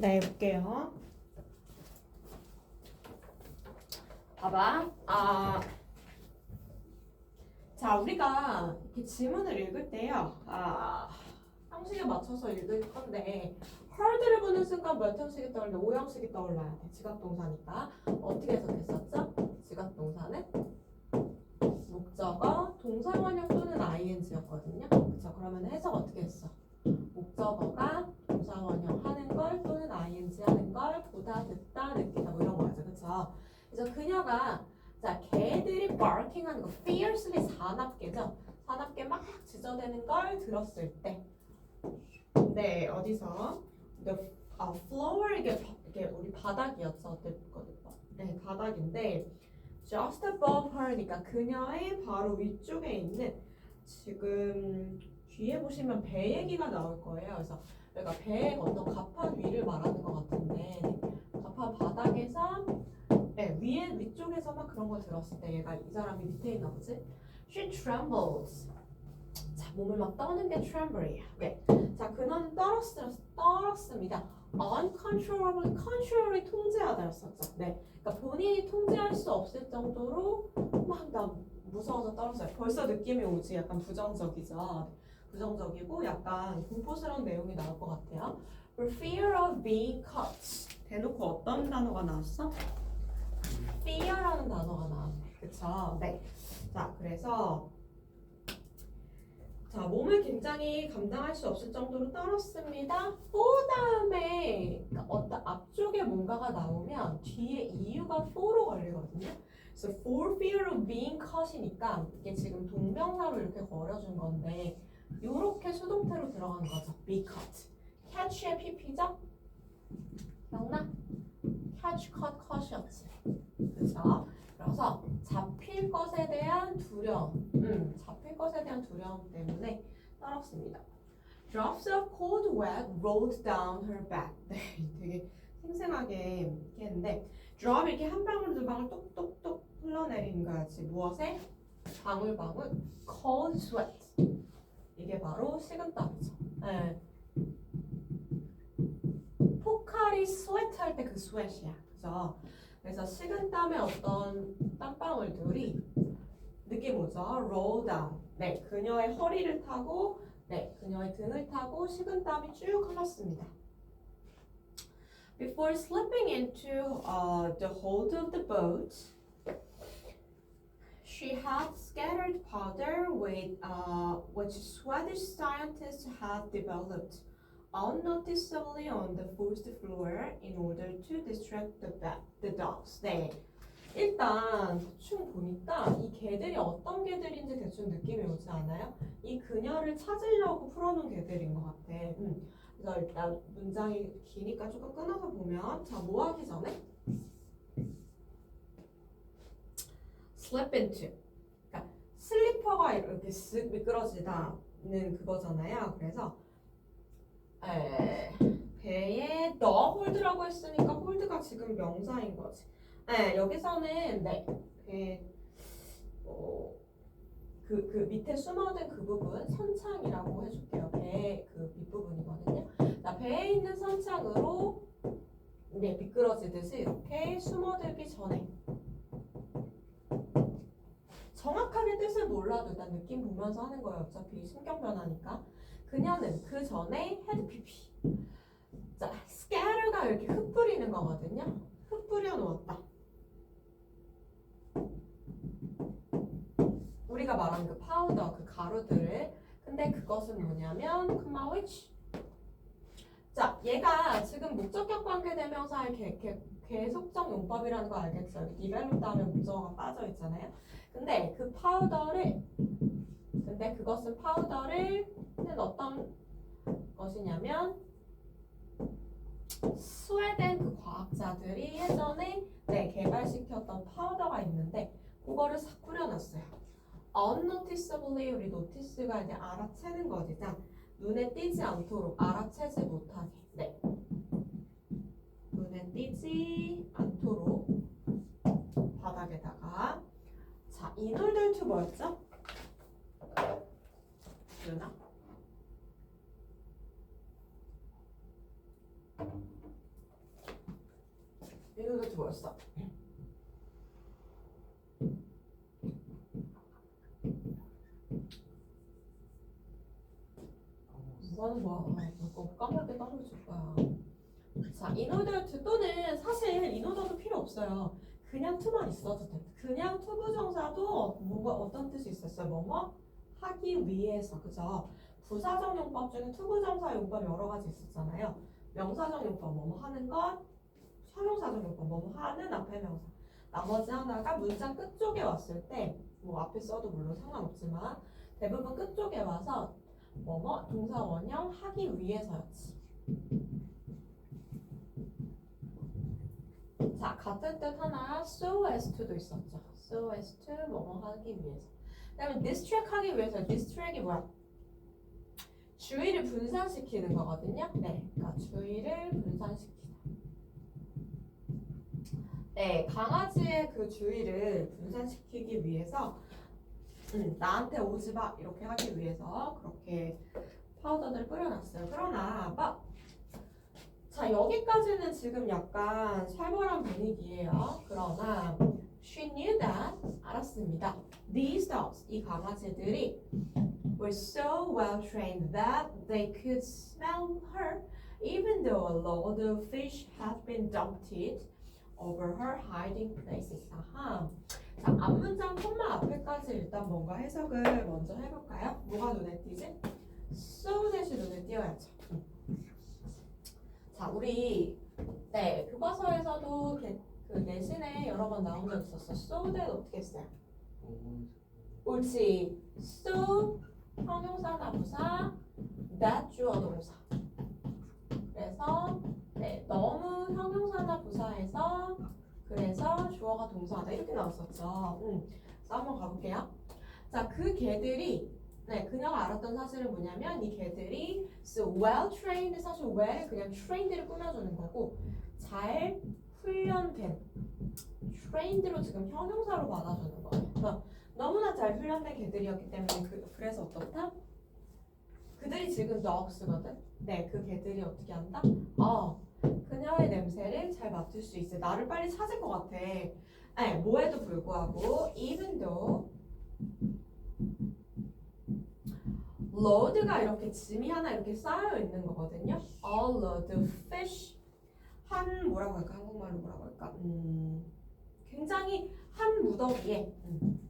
네, 볼게요. 봐봐. 아, 자, 우리가 이렇게 지문을 읽을 때요. 아, 형식에 맞춰서 읽을 건데 hard를 보는 순간 몇 형식이 떠올려? 5형식이 떠올라야 돼. 지각동사니까. 어떻게 해석했었죠? 지각동사는 목적어, 동사원형 또는 ing였거든요. 그쵸? 그러면 해석 어떻게 했어? 목적어가 걸 보다 듣다 느끼다 뭐 이런 거죠. 그쵸? 그래서 그녀가 자 개들이 barking 하는 거 fiercely 사납게죠. 사납게 막 짖어대는 걸 들었을 때 네, 어디서 the 아, floor 이게 바- 이게 우리 바닥이었죠. 네, 바닥인데 just above her니까 그녀의 바로 위쪽에 있는 지금 뒤에 보시면 배 얘기가 나올 거예요. 그래서 여기가 배의 어떤 갑판 위를 말하는 것 같은데 갑판 바닥에서 네, 위에 위쪽에서 막 그런 걸 들었을 때 얘가 이 사람이 밑에 있나 보지? She trembles. 자, 몸을 막 떠는 게 tremble이야. 네. 자, 그녀는 떨었, 떨었습니다. uncontrollably, controlly 통제하다였었죠. 네. 그러니까 본인이 통제할 수 없을 정도로 막 나 무서워서 떨었어요. 벌써 느낌이 오지. 약간 부정적이죠. 부정적이고 약간 공포스러운 내용이 나올 것 같아요. For fear of being caught. 대놓고 어떤 단어가 나왔어? fear라는 단어가 나왔네. 그쵸? 네. 자, 그래서 자, 몸을 굉장히 감당할 수 없을 정도로 떨었습니다. for 다음에 그러니까 어떤 앞쪽에 뭔가가 나오면 뒤에 이유가 for로 걸리거든요. 그래서 for fear of being caught이니까 이게 지금 동명사로 이렇게 걸어준 건데 이렇게 수동태로 들어간 거죠. be caught. catch의 pp죠? 기억나? catch, caught, caught이었지. 그죠? 그래서 잡힐 것에 대한 두려움, 음, 잡힐 것에 대한 두려움 때문에 떨었습니다. Drops of cold wet rolled down her back. 네, 되게 생생하게 했는데 drop 이렇게 한 방울 두 방울 똑똑똑 흘러내리는 거야지. 무엇에? 방울 방울 cold sweat. 이게 바로 식은땀이죠. 네. 포카리 sweat 할때그 sweat이야. 그죠? 그래서 식은땀의 어떤 땀방울들이 느낌 오죠? roll. 네, 그녀의 허리를 타고 네, 그녀의 등을 타고 식은땀이 쭉 흘렀습니다. Before slipping into uh, the hold of the boat, she had scattered powder with uh, which Swedish scientists had developed unnoticeably on the first floor in order to distract the, the dogs. 네. 일단 대충 보니까 이 개들이 어떤 개들인지 대충 느낌이 오지 않아요? 이 그녀를 찾으려고 풀어놓은 개들인 것 같아. 음. 그래서 일단 문장이 기니까 조금 끊어서 보면 자 뭐 하기 전에 into 그러니까 슬리퍼가 이렇게 쓱 미끄러지다는 그거잖아요. 그래서 에, 배에 너 홀드라고 했으니까 홀드가 지금 명사인 거지. 네, 여기서는 네, 배, 어, 그, 그 밑에 숨어든 그 부분 선창이라고 해줄게요. 배그 밑부분이거든요. 자, 배에 있는 선창으로 네, 미끄러지듯이 이렇게 숨어들기 전에 정확하게 뜻을 몰라도 일단 느낌 보면서 하는 거예요. 어차피 신경 변하니까. 그녀는 그 전에 헤드 피피. 자, scatter가 이렇게 흩뿌리는 거거든요. 흩뿌려 놓았다. 우리가 말한 그 파우더, 그 가루들을. 근데 그것은 뭐냐면 크마위치. 자, 얘가 지금 목적격 관계 대명사의 개, 개, 계속적 용법이라는 거 알겠죠? 디벨롭 다음에 목적어가 빠져 있잖아요. 근데 그 파우더를 근데 그것은 파우더를 는 어떤 것이냐면 스웨덴 그 과학자들이 예전에 네, 개발시켰던 파우더가 있는데 그거를 싹 뿌려놨어요. unnoticeably 우리 노티스가 이제 알아채는 거지. 자, 눈에 띄지 않도록 알아채지 못하게. 네. 띄지 않도록 바닥에다가 자, 이놀들 투 뭐였죠? 누나? 있어. 뭐하는 거야? 이거 까맣게 떨어질 거야. 자, order to 또는 사실 order도 필요 없어요. 그냥 to만 있어도 돼. 그냥 to 부정사도 뭐가 어떤 뜻이 있었어요? 뭐뭐 하기 위해서 그죠? 부사적 용법 중에 to 부정사 용법 여러 가지 있었잖아요. 명사적 용법 뭐뭐 하는 것, 형용사적 용법 뭐뭐 하는 앞에 명사. 나머지 하나가 문장 끝쪽에 왔을 때 뭐 앞에 써도 물론 상관없지만 대부분 끝쪽에 와서 뭐뭐 동사 원형 하기 위해서였지. 자 같은 뜻 하나 so as to도 있었죠. so as to 뭐뭐 하기 위해서. 그다음에 distract 하기 위해서 distract이 뭐야? 주의를 분산시키는 거거든요. 네, 그러니까 주의를 분산시키다. 네, 강아지의 그 주의를 분산시키기 위해서 음, 나한테 오지 마 이렇게 하기 위해서 그렇게 파우더를 뿌려놨어요. 그러나 막 자, 여기까지는 지금 약간 살벌한 분위기예요. 그러나 she knew that 알았습니다. These dogs 이 강아지들이 were so well trained that they could smell her even though a load of fish had been dumped over her hiding places. 아하. 자, 앞문장 콤마 앞에까지 일단 뭔가 해석을 먼저 해볼까요? 뭐가 눈에 띄지? so 대신 눈에 띄어야죠. 자, 우리 네 교과서에서도 게- 그 내신에 여러 번 나온 적 있었어. so that 어떻게 했어요? 옳지. so 형용사나 부사, that 주어 동사. 그래서 네 너무 형용사나 부사에서 그래서 주어가 동사하다 이렇게 나왔었죠. 음. 그래서 한번 가볼게요. 자, 그 개들이 네, 그녀가 알았던 사실은 뭐냐면 이 개들이 so well trained 사실 well 그냥 trained를 꾸며주는 거고 잘 훈련된 trained로 지금 형용사로 받아주는 거예요. 그래서 너무나 잘 훈련된 개들이었기 때문에 그, 그래서 어떻다? 그들이 지금 dogs거든. 네, 그 개들이 어떻게 한다? 어, 그녀의 냄새를 잘 맡을 수 있어. 나를 빨리 찾을 것 같아. 네, 뭐에도 불구하고 even though load가 이렇게 짐이 하나 이렇게 쌓여 있는 거거든요. A load fish 한 뭐라고 할까 한국말로 뭐라고 할까? 음, 굉장히 한 무더기에 음,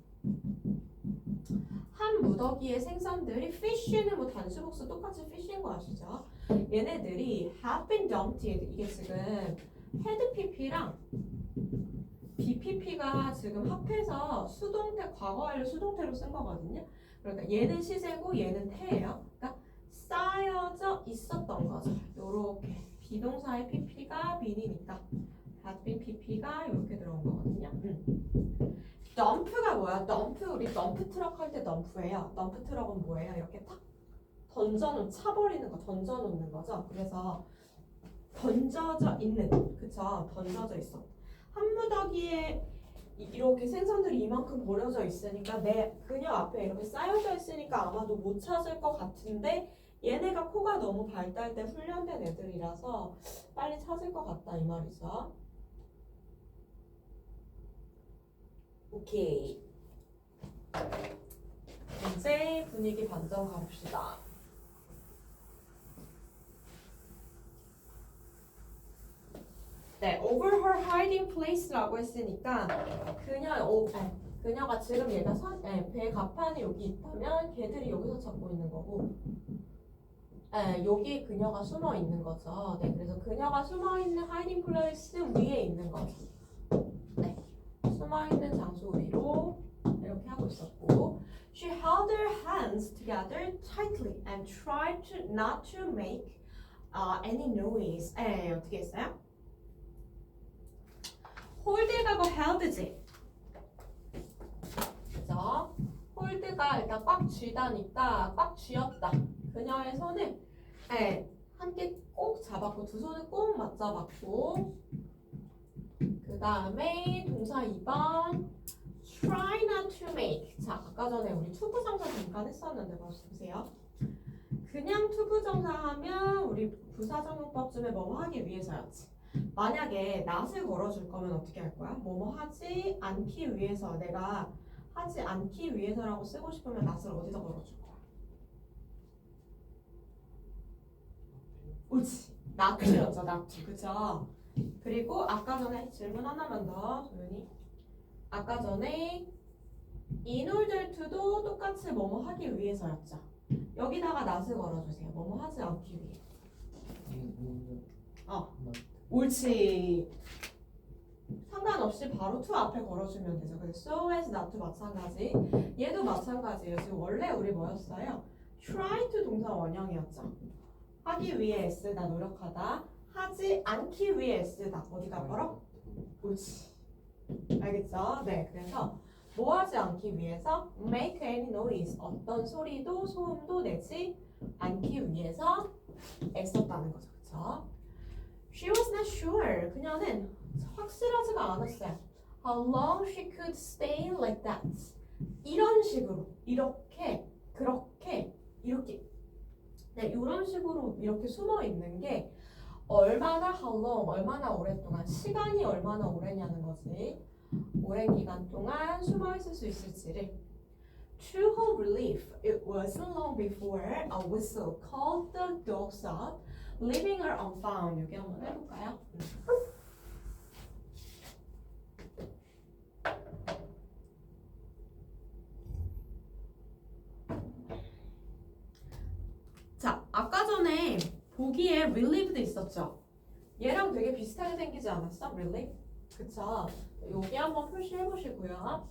한 무더기의 생선들이 fish는 뭐 단수복수 똑같이 fish인 거 아시죠? 얘네들이 have been dumped 이게 지금 head pp랑 bpp가 지금 합해서 수동태 과거 완료 수동태로 쓴 거거든요. 그러니까 얘는 시제고 얘는 태예요. 그러니까 쌓여져 있었던 거죠. 요렇게 비동사의 pp가 had been pp가 이렇게 들어온 거거든요. 음. 덤프가 뭐야? 덤프 우리 덤프 트럭 할 때 덤프예요. 덤프 트럭은 뭐예요? 이렇게 탁 던져놓 차버리는 거 던져놓는 거죠. 그래서 던져져 있는 그쵸? 던져져 있어. 한 무더기에 이- 이렇게 생선들이 이만큼 버려져 있으니까 내 그녀 앞에 이렇게 쌓여져 있으니까 아마도 못 찾을 것 같은데 얘네가 코가 너무 발달돼 훈련된 애들이라서 빨리 찾을 것 같다 이 말이죠. 오케이. 이제 분위기 반전 가봅시다. 네, over her hiding place라고 했으니까 그녀 오, 네, 그녀가 지금 얘가 선, 네, 배 가판이 여기 있다면 걔들이 여기서 찾고 있는 거고, 네, 여기 그녀가 숨어 있는 거죠. 네, 그래서 그녀가 숨어 있는 hiding place 위에 있는 거죠. 네, 숨어 있는 장소 위로 이렇게 하고 있었고, she held her hands together tightly and tried to not to make uh, any noise. 네, 어떻게 했어요? 홀드가고 held지. 그죠? 홀드가 일단 꽉 쥐다니까 꽉 쥐었다. 그녀의 손을 네, 함께 꼭 잡았고 두 손을 꼭 맞잡았고 그 다음에 동사 2번 try not to make 자 아까 전에 우리 투부정사 잠깐 했었는데 보세요 그냥 투부정사 하면 우리 부사정용법 중에 뭐 하기 위해서였지 만약에 낫을 걸어줄 거면 어떻게 할 거야? 뭐뭐 하지 않기 위해서 내가 하지 않기 위해서라고 쓰고 싶으면 낫을 어디다 걸어줄 거야? 옳지. 나트였죠, 나트. 그쵸? 그리고 아까 전에 질문 하나만 더, 조연이. 아까 전에 in order to도 똑같이 뭐뭐 하기 위해서였죠. 여기다가 낫을 걸어주세요. 뭐뭐 하지 않기 위해. 어. 옳지. 상관없이 바로 to 앞에 걸어주면 되죠. 그래서 so as not 마찬가지. 얘도 마찬가지예요. 지금 원래 우리 뭐였어요? try to 동사 원형이었죠. 하기 위해 애쓰다 노력하다. 하지 않기 위해 애쓰다. 어디다 걸어? 옳지. 알겠죠? 네. 그래서 뭐 하지 않기 위해서 make any noise 어떤 소리도 소음도 내지 않기 위해서 애썼다는 거죠. 그렇죠? She was not sure. 그녀는 확실하지가 않았어요. How long she could stay like that. 이런 식으로 이렇게 그렇게 이렇게 네, 이런 식으로 이렇게 숨어 있는 게 얼마나 how long 얼마나 오랫동안 시간이 얼마나 오래냐는 거지. 오랜 기간 동안 숨어 있을 수 있을지를 To her relief, it wasn't long before a whistle called the dogs out, leaving her unfound. 여기 한번 해볼까요? 자, 아까 전에 보기에 relieved 있었죠? 얘랑 되게 비슷하게 생기지 않았어? relief? 그쵸? 여기 한번 표시해 보시고요.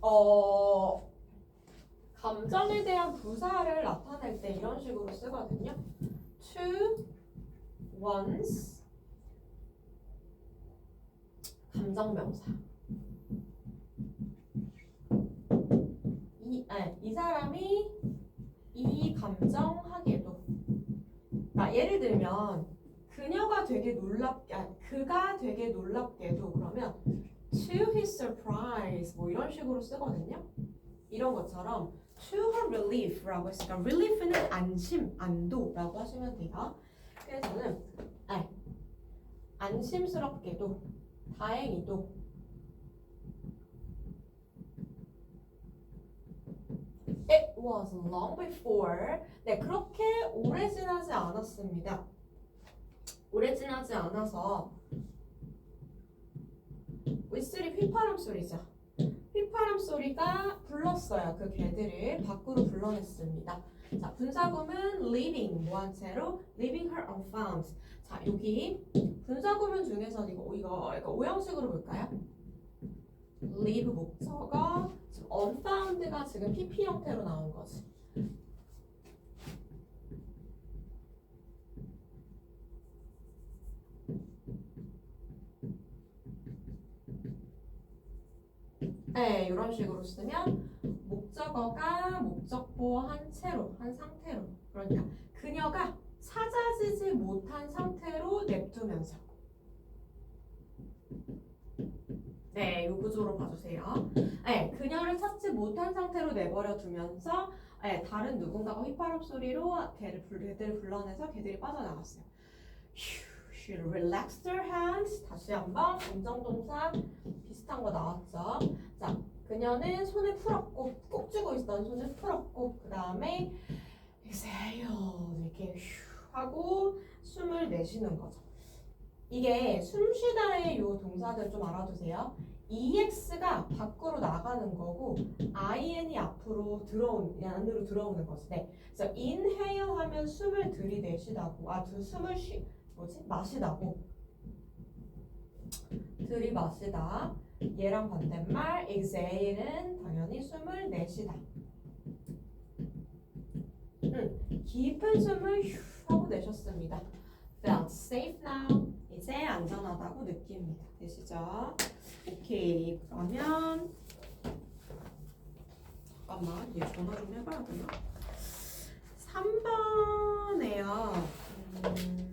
어, 감정에 대한 부사를 나타낼 때 이런 식으로 쓰거든요. to, once, 감정명사. 이, 아니, 이 사람이 이 감정하게도. 그러니까 예를 들면 그녀가 되게 놀랍게, 아니, 그가 되게 놀랍게도 그러면 to his surprise 뭐 이런 식으로 쓰거든요. 이런 것처럼 to relief라고 했으니까 relief는 안심, 안도라고 하시면 돼요. 그래서 저는 아, 안심스럽게도 다행히도 It was long before. 네, 그렇게 오래 지나지 않았습니다. 오래 지나지 않아서 윗소리 휘파람 소리죠. 휘파람 소리가 불렀어요. 그 개들을 밖으로 불러냈습니다. 자, 분사구문 leaving 무한 채로 leaving her unfound. 자, 여기 분사구문 중에서 이거 이거 이거 오형식으로 볼까요? leave 목적어 지금 unfound가 지금 pp 형태로 나온 거지. 네, 이런 식으로 쓰면 목적어가 목적보 한 채로, 한 상태로. 그러니까 그녀가 찾아지지 못한 상태로 냅두면서. 네, 이 구조로 봐주세요. 네, 그녀를 찾지 못한 상태로 내버려 두면서 네, 다른 누군가가 휘파람 소리로 개를, 불- 개들을 불러내서 개들이 빠져나갔어요. 휴, She relaxed her hands. 다시 한번 감정동사 비슷한 거 나왔죠. 자, 그녀는 손을 풀었고 꼭 쥐고 있던 손을 풀었고 그 다음에 exhale 이렇게 휴 하고 숨을 내쉬는 거죠. 이게 숨쉬다의 요 동사들 좀 알아두세요. ex가 밖으로 나가는 거고 in이 앞으로 들어온 안으로 들어오는 거지. 네. 그래서 inhale 하면 숨을 들이내쉬다고 아, 두 숨을 쉬 뭐지? 마시다고 들이마시다. 얘랑 반대말 exhale은 당연히 숨을 내쉬다. 음, 깊은 숨을 휴 하고 내셨습니다. Felt safe now. 이제 안전하다고 느낍니다. 되시죠? 오케이. 그러면 잠깐만 얘 전화 좀 해봐야 되나? 3번에요. 음,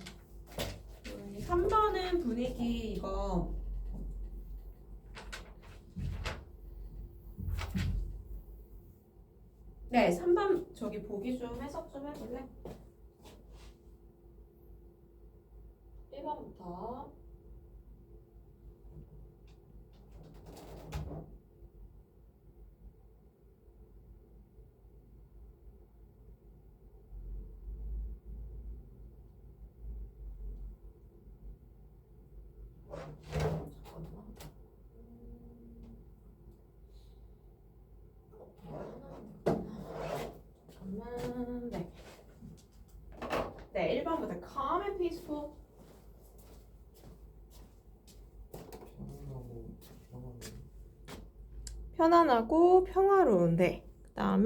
3번은 분위기 이거 네, 3번 저기 보기 좀 해석 좀 해볼래? 어? 4 편안하고 평화로운데 그다음에